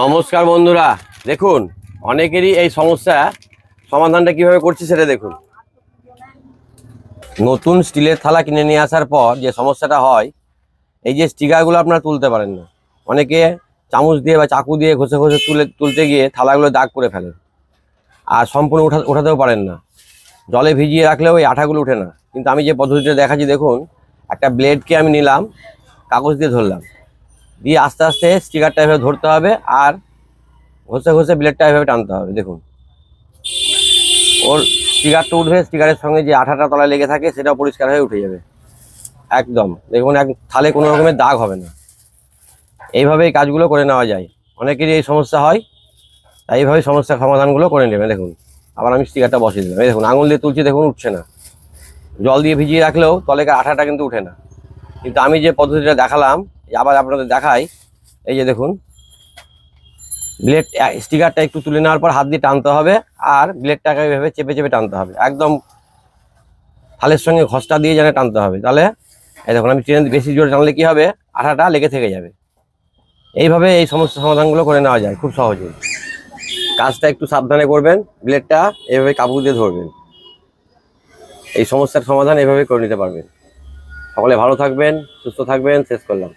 নমস্কার বন্ধুরা, দেখুন, অনেকেরই এই সমস্যা, সমাধানটা কীভাবে করছি সেটা দেখুন। নতুন স্টিলের থালা কিনে নিয়ে আসার পর যে সমস্যাটা হয়, এই যে স্টিকারগুলো আপনারা তুলতে পারেন না। অনেকে চামচ দিয়ে বা চাকু দিয়ে ঘষে ঘষে তুলে, তুলতে গিয়ে থালাগুলো দাগ করে ফেলেন। আর সম্পূর্ণ উঠা, উঠাতেও পারেন না। জলে ভিজিয়ে রাখলেও ওই আঠাগুলো উঠে না। কিন্তু আমি যে পদ্ধতিটা দেখাচ্ছি, দেখুন, একটা ব্লেডকে আমি নিলাম, কাগজ দিয়ে ধরলাম। দিয়ে আস্তে আস্তে স্টিকারটা এভাবে ধরতে হবে আর ঘষে ঘষে ব্লেডটা এভাবে টানতে হবে, দেখুন। ওর স্টিকারটা উঠবে স্টিকারের সঙ্গে যে আঠাটা তলায় লেগে থাকে সেটাও পরিষ্কার হয়ে উঠে যাবে। একদম, দেখুন, এক থালে কোনো রকমের দাগ হবে না। এইভাবে এই কাজগুলো করে নেওয়া যায়। অনেকেরই এই সমস্যা হয়, তাই এইভাবেই সমস্যার সমাধানগুলো করে নেবে, দেখুন। আবার আমি স্টিকারটা বসিয়ে দিলাম। এই দেখুন, আঙুল দিয়ে তুলছি, দেখুন, উঠছে না। জল দিয়ে ভিজিয়ে রাখলেও তলেকার আঠাটা কিন্তু উঠে না। কিন্তু আমি যে পদ্ধতিটা দেখালাম আবার আপনাদের দেখাই। এই যে দেখুন ব্লেড স্টিকারটা একটু তুলে নেওয়ার পর হাত দিয়ে টানতে হবে আর ব্লেডটাকে এভাবে চেপে চেপে টানতে হবে। একদম থালের সঙ্গে ঘষটা দিয়ে যেন টানতে হবে। তাহলে, এই দেখুন, আমি ট্রেন বেশি জোরে টানলে কী হবে? আঠাটা লেগে থেকে যাবে। এইভাবে এই সমস্যা সমাধানগুলো করে নেওয়া যায় খুব সহজেই। কাজটা একটু সাবধানে করবেন ব্লেডটা এভাবে কাপড় দিয়ে ধরবেন। এই সমস্যার সমাধান এভাবে করে নিতে পারবেন। সকলে ভালো থাকবেন, সুস্থ থাকবেন, শেষ করলাম।